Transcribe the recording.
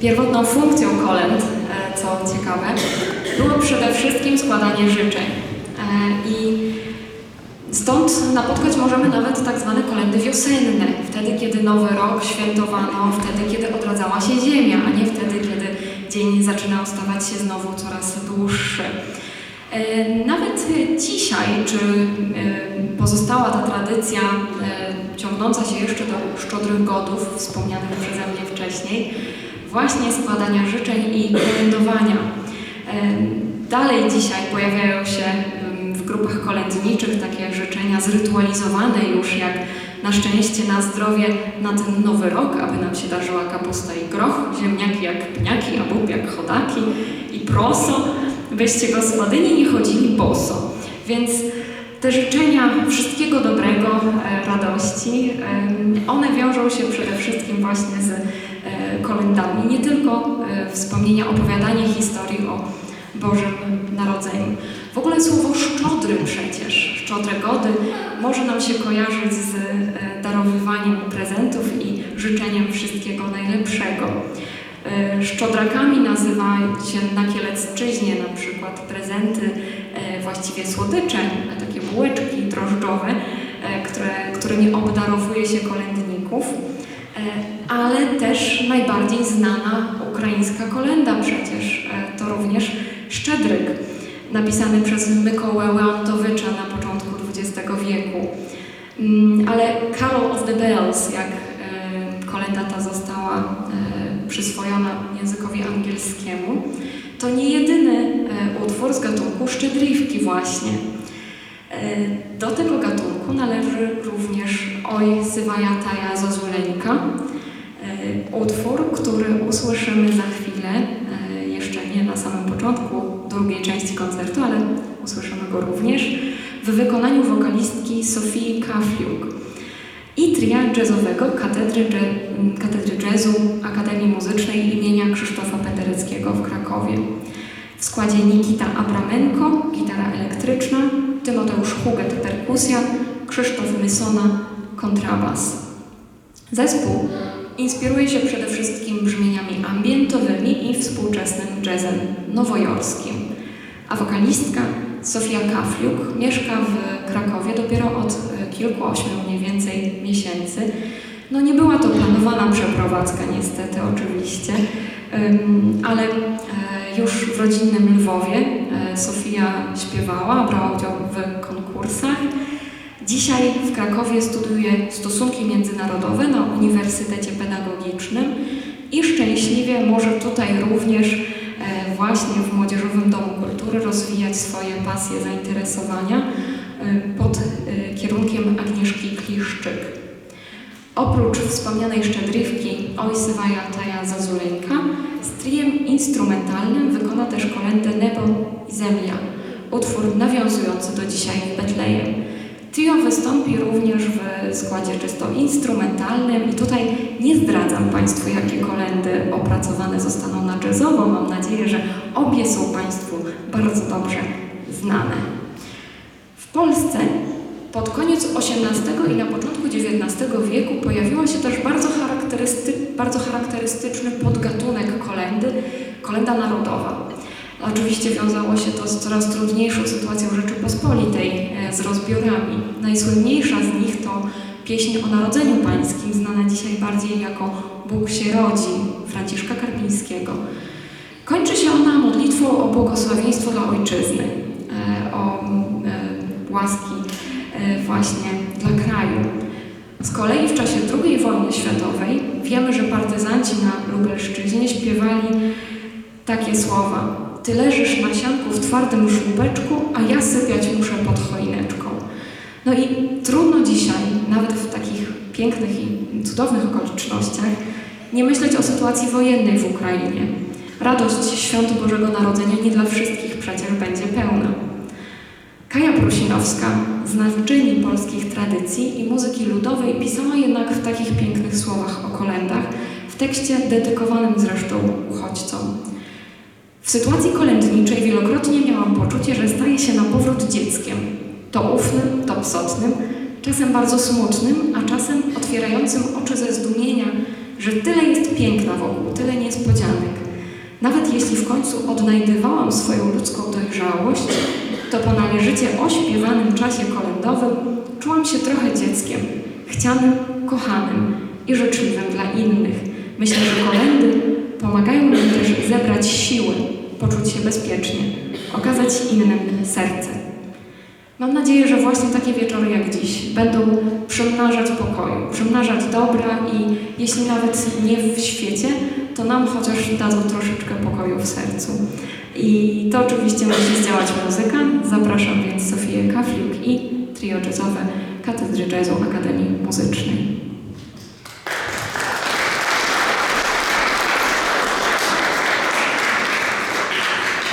Pierwotną funkcją kolęd, e, co ciekawe, było przede wszystkim składanie życzeń. E, I stąd napotkać możemy nawet tak zwane kolendy wiosenne, wtedy kiedy Nowy Rok świętowano, wtedy kiedy odradzała się ziemia, a nie wtedy kiedy dzień zaczynał stawać się znowu coraz dłuższy. E, Nawet dzisiaj, czy pozostała ta tradycja ciągnąca się jeszcze do szczodrych godów, wspomnianych przeze mnie wcześniej, właśnie składania życzeń i kolędowania. Dalej dzisiaj pojawiają się w grupach kolędniczych takie życzenia zrytualizowane już, jak na szczęście, na zdrowie, na ten nowy rok, aby nam się darzyła kapusta i groch, ziemniaki jak pniaki, a bób jak chodaki i proso, byście gospodyni nie chodzili boso. Więc te życzenia wszystkiego dobrego, e, radości, one wiążą się przede wszystkim właśnie z e, kolendami, nie tylko e, wspomnienia, opowiadanie historii o Bożym Narodzeniu. W ogóle słowo szczodry przecież, szczodre gody, może nam się kojarzyć z darowywaniem prezentów i życzeniem wszystkiego najlepszego. Szczodrakami nazywa się na Kielecczyźnie na przykład prezenty, właściwie słodycze, bułeczki drożdżowe, e, które, którymi obdarowuje się kolędników. E, ale też najbardziej znana ukraińska kolenda przecież, e, to również Szczedryk, napisany przez Mykołę Leontowycza na początku XX wieku. Mm, Ale Carol of the Bells, jak kolenda ta została przyswojona językowi angielskiemu, to nie jedyny utwór z gatunku szczedriwki właśnie. Do tego gatunku należy również Oj Sywaja Taja Zozuleńka, e, utwór, który usłyszymy za chwilę, e, jeszcze nie na samym początku drugiej części koncertu, ale usłyszymy go również w wykonaniu wokalistki Sofii Kafliuk i tria jazzowego Katedry, Katedry Jazzu Akademii Muzycznej imienia Krzysztofa Pendereckiego w Krakowie. W składzie Nikita Abramenko, gitara elektryczna, Tymoteusz Huget, perkusja, Krzysztof Mysona, kontrabas. Zespół inspiruje się przede wszystkim brzmieniami ambientowymi i współczesnym jazzem nowojorskim, a wokalistka Sofia Kafliuk mieszka w Krakowie dopiero od e, kilku, ośmiu mniej więcej miesięcy. No nie była to planowana przeprowadzka niestety oczywiście, ale e, już w rodzinnym Lwowie e, Sofia śpiewała, brała udział w konkursach. Dzisiaj w Krakowie studiuje stosunki międzynarodowe na Uniwersytecie Pedagogicznym i szczęśliwie może tutaj również e, właśnie w Młodzieżowym Domu Kultury rozwijać swoje pasje, zainteresowania e, pod kierunkiem Agnieszki Kliszczyk. Oprócz wspomnianej szczedriwki Oj Sywaja Taja Zazuleńka, z instrumentalnym wykona też kolędę Nebo i Zemlia, utwór nawiązujący do dzisiaj w Betlejem. Trio wystąpi również w składzie czysto instrumentalnym i tutaj nie zdradzam Państwu, jakie kolendy opracowane zostaną na jazzowo. Mam nadzieję, że obie są Państwu bardzo dobrze znane. W Polsce pod koniec XVIII i na początku XIX wieku pojawiła się też bardzo, charakterysty, bardzo charakterystyczny podgatunek kolendy, kolenda narodowa. Oczywiście wiązało się to z coraz trudniejszą sytuacją Rzeczypospolitej, e, z rozbiorami. Najsłynniejsza z nich to pieśń o Narodzeniu Pańskim, znana dzisiaj bardziej jako Bóg się rodzi, Franciszka Karpińskiego. Kończy się ona modlitwą o błogosławieństwo dla Ojczyzny, e, o e, łaski właśnie dla kraju. Z kolei w czasie II wojny światowej wiemy, że partyzanci na Lubelszczyźnie śpiewali takie słowa. Ty leżysz na sianku w twardym żłóbeczku, a ja sypiać muszę pod choineczką. No i trudno dzisiaj, nawet w takich pięknych i cudownych okolicznościach, nie myśleć o sytuacji wojennej w Ukrainie. Radość Świąt Bożego Narodzenia nie dla wszystkich przecież będzie pełna. Kaja Prusinowska, znawczyni polskich tradycji i muzyki ludowej, pisała jednak w takich pięknych słowach o kolendach, w tekście dedykowanym zresztą uchodźcom. W sytuacji kolędniczej wielokrotnie miałam poczucie, że staję się na powrót dzieckiem. To ufnym, to psotnym, czasem bardzo smutnym, a czasem otwierającym oczy ze zdumienia że tyle jest piękna wokół, tyle niespodzianek. Nawet jeśli w końcu odnajdywałam swoją ludzką dojrzałość, to po należycie ośpiewanym czasie kolędowym czułam się trochę dzieckiem, chcianym, kochanym i życzliwym dla innych. Myślę, że kolendy pomagają nam też zebrać siły, poczuć się bezpiecznie, okazać innym serce. Mam nadzieję, że właśnie takie wieczory jak dziś będą przymnażać pokoju, przymnażać dobra i jeśli nawet nie w świecie, to nam chociaż dadzą troszeczkę pokoju w sercu. I to oczywiście musi zdziałać muzyka. Zapraszam więc Sofię Kafliuk i trio jazzowe Katedry Jazzu Akademii Muzycznej.